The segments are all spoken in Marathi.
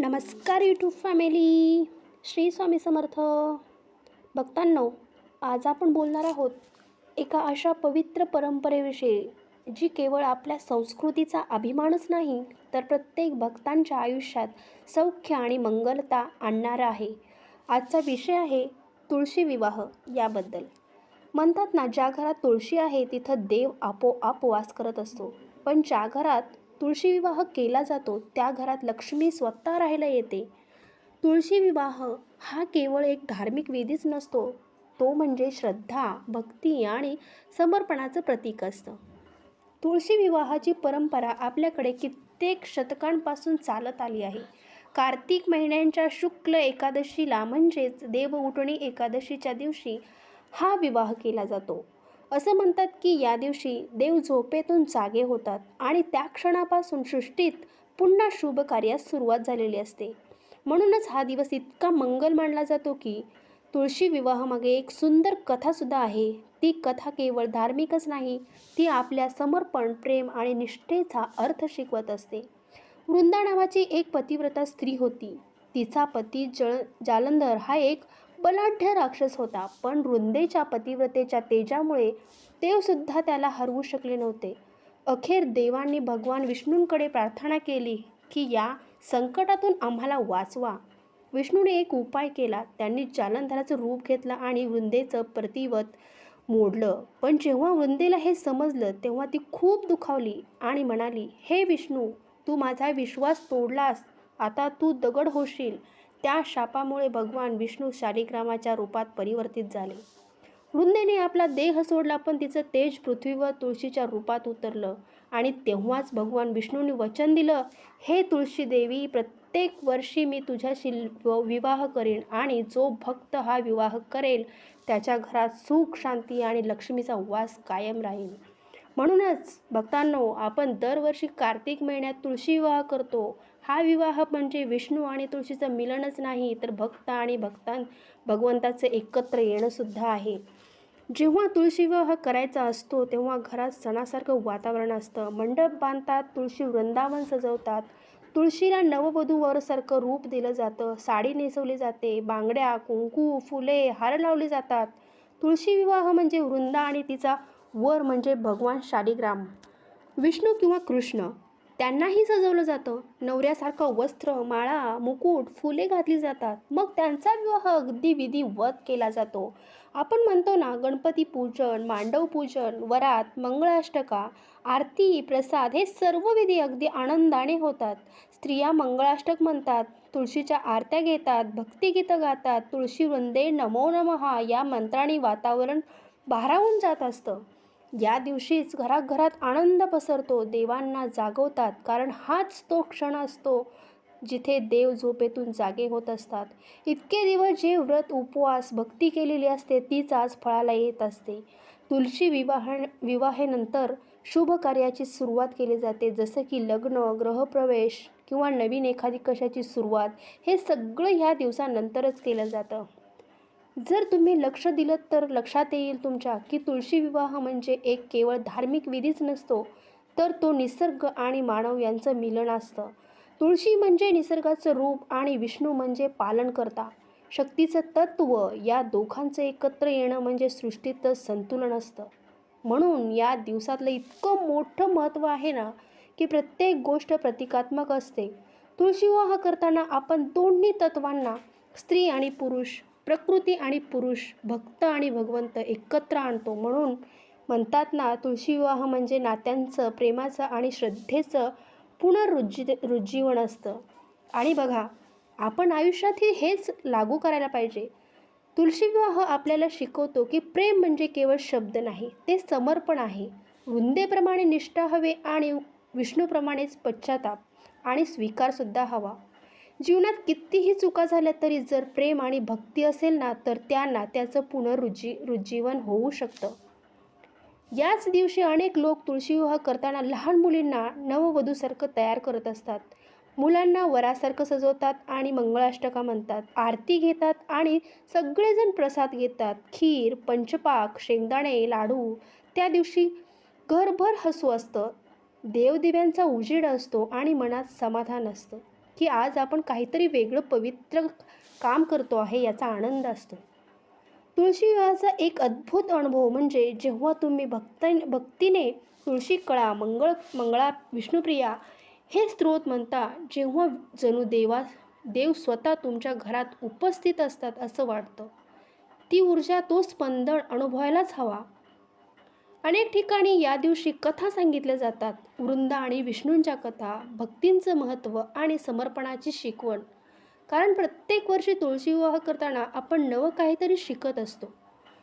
नमस्कार यूट्यूब फॅमिली श्री स्वामी समर्थ. भक्तांनो आज आपण बोलणार आहोत एका अशा पवित्र परंपरेविषयी जी केवळ आपल्या संस्कृतीचा अभिमानच नाही तर प्रत्येक भक्तांच्या आयुष्यात सौख्य आणि मंगलता आणणारा आहे. आजचा विषय आहे तुळशी विवाह याबद्दल. म्हणतात ना ज्या घरात तुळशी आहे तिथं देव आपोआप वास करत असतो. पण ज्या घरात तुळशी विवाह केला जातो त्या घरात लक्ष्मी स्वतः राहायला येते. तुळशी विवाह हा केवळ एक धार्मिक विधीच नसतो तो म्हणजे श्रद्धा भक्ती आणि समर्पणाचं प्रतीक असतं. तुळशी विवाहाची परंपरा आपल्याकडे कित्येक शतकांपासून चालत आली आहे. कार्तिक महिन्यांच्या शुक्ल एकादशीला म्हणजेच देवउठणी एकादशीच्या दिवशी हा विवाह केला जातो. असं म्हणतात की या दिवशी देव झोपेतून जागे होतात आणि त्या क्षणापासून सृष्टीत पुन्हा शुभ कार्यास सुरुवात झालेली असते. म्हणूनच हा दिवस इतका मंगल मानला जातो की तुळशी विवाहामागे एक सुंदर कथासुद्धा आहे. ती कथा केवळ धार्मिकच नाही ती आपल्या समर्पण प्रेम आणि निष्ठेचा अर्थ शिकवत असते. वृंदा नावाची एक पतिव्रता स्त्री होती. तिचा पती जळ जालंधर हा एक बलाढ्य राक्षस होता पण वृंदेच्या पतिव्रतेच्या तेजामुळे देवसुद्धा त्याला हरवू शकले नव्हते. अखेर देवांनी भगवान विष्णूंकडे प्रार्थना केली की या संकटातून आम्हाला वाचवा. विष्णूने एक उपाय केला त्यांनी जालंधराचं रूप घेतलं आणि वृंदेचं प्रतिवत मोडलं. पण जेव्हा वृंदेला हे समजलं तेव्हा ती खूप दुखावली आणि म्हणाली हे विष्णू तू माझा विश्वास तोडलास आता तू दगड होशील. त्या शापामुळे भगवान विष्णू शालिग्रामाच्या रूपात परिवर्तित झाले. वृंदेने आपला देह सोडला पण तिचं तेज पृथ्वीवर तुळशीच्या रूपात उतरलं आणि तेव्हाच भगवान विष्णूने वचन दिलं हे तुळशी देवी प्रत्येक वर्षी मी तुझ्याशी विवाह करेन आणि जो भक्त हा विवाह करेल त्याच्या घरात सुख शांती आणि लक्ष्मीचा वास कायम राहील. म्हणूनच भक्तांनो आपण दरवर्षी कार्तिक महिन्यात तुळशी विवाह करतो. हा विवाह म्हणजे विष्णू आणि तुळशीचं मिलनच नाही तर भक्त आणि भक्तां भगवंताचं एकत्र येणंसुद्धा आहे. जेव्हा तुळशी विवाह करायचा असतो तेव्हा घरात सणासारखं वातावरण असतं. मंडप बांधतात तुळशी वृंदावन सजवतात. तुळशीला नववधूवरसारखं रूप दिलं जातं. साडी नेसवली जाते बांगड्या कुंकू फुले हार लावले जातात. तुळशी विवाह म्हणजे वृंदा आणि तिचा वर म्हणजे भगवान शालिग्राम. विष्णू किंवा कृष्ण. त्यांनाही सजवलं जातं. नवऱ्यासारखं वस्त्र माळा मुकुट फुले घातली जातात. मग त्यांचा विवाह अगदी विधिवत केला जातो. आपण म्हणतो ना गणपती पूजन मांडव पूजन वरात मंगळाष्टका आरती प्रसाद हे सर्व विधी अगदी आनंदाने होतात. स्त्रिया मंगळाष्टक म्हणतात तुळशीच्या आरत्या घेतात भक्तिगीतं गातात तुळशी वंदे नमो नमहा या मंत्राने वातावरण भारावून जात असतं. या दिवशीच घराघरात आनंद पसरतो देवांना जागवतात कारण हाच तो क्षण असतो जिथे देव झोपेतून जागे होत असतात. इतके दिवस जे व्रत उपवास भक्ती केलेली असते तीच आज फळाला येत असते. तुलसी विवाह विवाहेनंतर शुभ कार्याची सुरुवात केली जाते जसं की लग्न ग्रहप्रवेश किंवा नवीन एखादी कशाची सुरुवात हे सगळं ह्या दिवसानंतरच केलं जातं. जर तुम्ही लक्ष दिलं तर लक्षात येईल तुमच्या की तुळशी विवाह म्हणजे एक केवळ धार्मिक विधीच नसतो तर तो निसर्ग आणि मानव यांचं मिलन असतं. तुळशी म्हणजे निसर्गाचं रूप आणि विष्णू म्हणजे पालनकर्ता शक्तीचं तत्व या दोघांचं एकत्र येणं म्हणजे सृष्टीचं संतुलन असतं. म्हणून या दिवसातलं इतकं मोठं महत्त्व आहे ना की प्रत्येक गोष्ट प्रतिकात्मक असते. तुळशी विवाह करताना आपण दोन्ही तत्वांना स्त्री आणि पुरुष प्रकृती आणि पुरुष भक्त आणि भगवंत एकत्र आणतो. म्हणून म्हणतात ना तुळशी विवाह म्हणजे नात्यांचं प्रेमाचं आणि श्रद्धेचं पुनरुज्जी रुज्जीवन असतं. आणि बघा आपण आयुष्यातही हेच लागू करायला पाहिजे. तुळशी विवाह आपल्याला शिकवतो की प्रेम म्हणजे केवळ शब्द नाही ते समर्पण आहे. वृंदेप्रमाणे निष्ठा हवे आणि विष्णूप्रमाणेच पश्चाताप आणि स्वीकारसुद्धा हवा. जीवनात कितीही चुका झाल्या तरी जर प्रेम आणि भक्ती असेल ना तर त्या नात्याचं पुनरुज्जी रुज्जीवन होऊ शकतं. याच दिवशी अनेक लोक तुळशी विवाह करताना लहान मुलींना नववधूसारखं तयार करत असतात. मुलांना वरासारखं सजवतात आणि मंगळाष्टका म्हणतात. आरती घेतात आणि सगळेजण प्रसाद घेतात. खीर पंचपाक शेंगदाणे लाडू. त्या दिवशी घरभर हसू असतं. देवदिव्यांचा उजेड असतो आणि मनात समाधान असतं. की आज आपण काहीतरी वेगळं पवित्र काम करतो आहे याचा आनंद असतो. तुळशी विवाहाचा एक अद्भुत अनुभव म्हणजे जेव्हा तुम्ही भक्त भक्तीने तुळशी कळा मंगळ मंगळा विष्णुप्रिया हे स्त्रोत म्हणता जेव्हा जणू देवा देव स्वतः तुमच्या घरात उपस्थित असतात असं वाटतं. ती ऊर्जा तो स्पंदन अनुभवायलाच हवा. अनेक ठिकाणी या दिवशी कथा सांगितल्या जातात. वृंदा आणि विष्णूंच्या कथा भक्तींचं महत्त्व आणि समर्पणाची शिकवण. कारण प्रत्येक वर्षी तुळशी विवाह करताना आपण नवं काहीतरी शिकत असतो.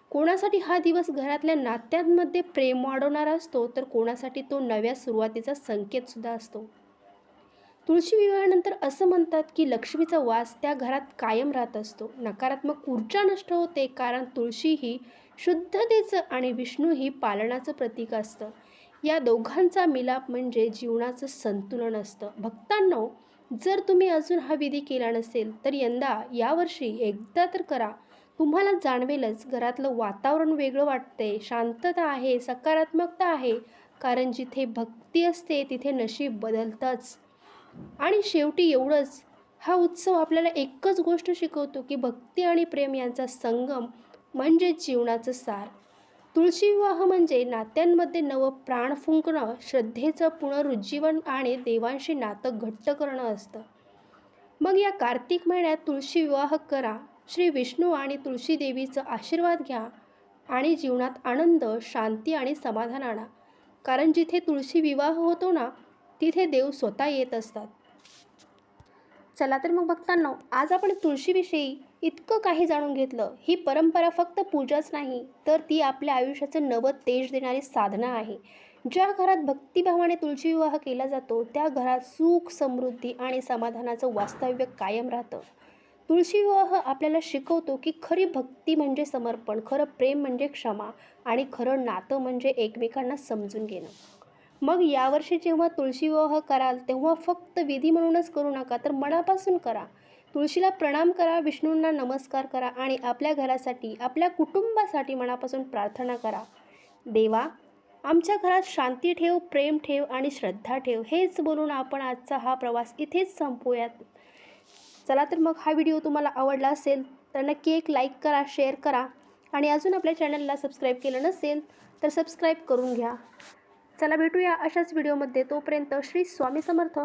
कोणासाठी हा दिवस घरातल्या नात्यांमध्ये प्रेम वाढवणारा असतो तर कोणासाठी तो नव्या सुरुवातीचा संकेतसुद्धा असतो. तुळशी विवाहानंतर असं म्हणतात की लक्ष्मीचा वास त्या घरात कायम राहत असतो. नकारात्मक ऊर्जा नष्ट होते कारण तुळशी ही शुद्धतेचं आणि विष्णू ही पालनाचं प्रतीक असतं. या दोघांचा मिलाप म्हणजे जीवनाचं संतुलन असतं. भक्तांनो जर तुम्ही अजून हा विधी केला नसेल तर यंदा यावर्षी एकदा तर करा. तुम्हाला जाणवेलच घरातलं वातावरण वेगळं वाटतंय. शांतता आहे सकारात्मकता आहे. कारण जिथे भक्ती असते तिथे नशीब बदलतंच. आणि शेवटी एवढंच. हा उत्सव आपल्याला एकच गोष्ट शिकवतो की भक्ती आणि प्रेम यांचा संगम म्हणजे जीवनाचं सार. तुळशी विवाह म्हणजे नात्यांमध्ये नवं प्राण फुंकणं श्रद्धेचं पुनरुज्जीवन आणि देवांशी नातं घट्ट करणं असतं. मग या कार्तिक महिन्यात तुळशी विवाह करा श्री विष्णू आणि तुळशी देवीचं आशीर्वाद घ्या आणि जीवनात आनंद शांती आणि समाधान आणा. कारण जिथे तुळशी विवाह होतो ना तिथे देव स्वतः येत असतात. चला तर मग बघताना आज आपण तुळशीविषयी इतकं काही जाणून घेतलं. ही परंपरा फक्त पूजाच नाही तर ती आपल्या आयुष्याचं नवं तेज देणारी साधना आहे. ज्या घरात भक्तिभावाने तुळशी विवाह केला जातो त्या घरात सुख समृद्धी आणि समाधानाचं वास्तव्य कायम राहतं. तुळशी विवाह आपल्याला शिकवतो की खरी भक्ती म्हणजे समर्पण खरं प्रेम म्हणजे क्षमा आणि खरं नातं म्हणजे एकमेकांना समजून घेणं. मग यावर्षी जेव्हा तुळशी विवाह कराल तेव्हा फक्त विधी म्हणूनच करू नका तर मनापासून करा. तुळशीला प्रणाम करा विष्णूंना नमस्कार करा आणि आपल्या घरासाठी आपल्या कुटुंबासाठी मनापासून प्रार्थना करा. देवा आमच्या घरात शांती ठेव प्रेम ठेव आणि श्रद्धा ठेव. हेच बोलून आपण आजचा हा प्रवास इथेच संपवूयात चला तर मग हा व्हिडिओ तुम्हाला आवडला असेल तर नक्की एक लाईक करा शेअर करा आणि अजून आपल्या चॅनलला सबस्क्राईब केलं नसेल तर सबस्क्राईब करून घ्या. चला भेटूया अशाच व्हिडिओमध्ये तोपर्यंत श्री स्वामी समर्थ.